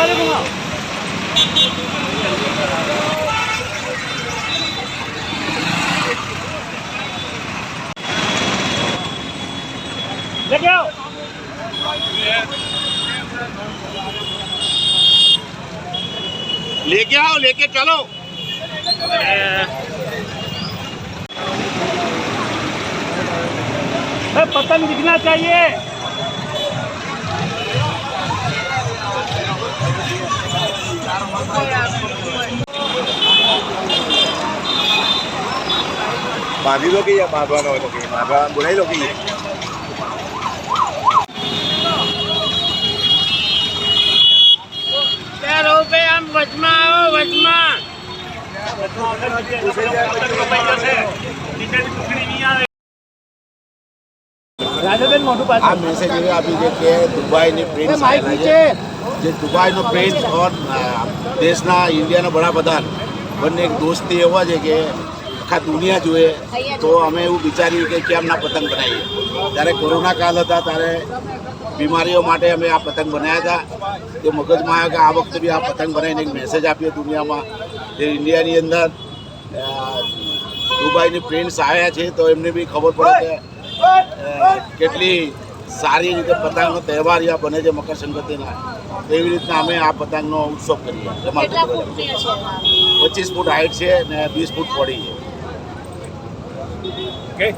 वाले घुमाओ लेके आओ लेके आओ लेके चलो पतंग दिखना चाहिए બાંધી લો કે યા બાંધવાનો હોય તો કે બાંધવા બોલાવી લો કે આમ વચમાં આવો વચમાં. રાજેબેન મોટું આ પાછળ મેસેજ આપી છે કે દુબઈની પ્રિન્સ જે દુબઈનો પ્રિન્સ ઓર દેશના ઇન્ડિયાના વડાપ્રધાન. બંને એક દોસ્તી એવા છે કે આખા દુનિયા જોઈએ તો અમે એવું વિચાર્યું કે કેમ ના પતંગ બનાવીએ. જ્યારે કોરોના કાળ હતા, ત્યારે બીમારીઓ માટે અમે આ પતંગ બનાવ્યા હતા. તે મગજમાં આવ્યો કે આ વખતે બી આ પતંગ બનાવીને એક મેસેજ આપ્યો દુનિયામાં જે ઇન્ડિયાની અંદર દુબઈની પ્રિન્સ આવ્યા છે, તો એમને બી ખબર પડે કે કેટલી સારી રીતે પતંગનો તહેવાર અહીંયા બને છે મકર સંક્રાંતિના એવી રીતના અમે આ પતંગનો ઉત્સવ કરીએ. જમાલપુર પચીસ ફૂટ હાઈટ છે ને વીસ ફૂટ પડી છે. ઓકે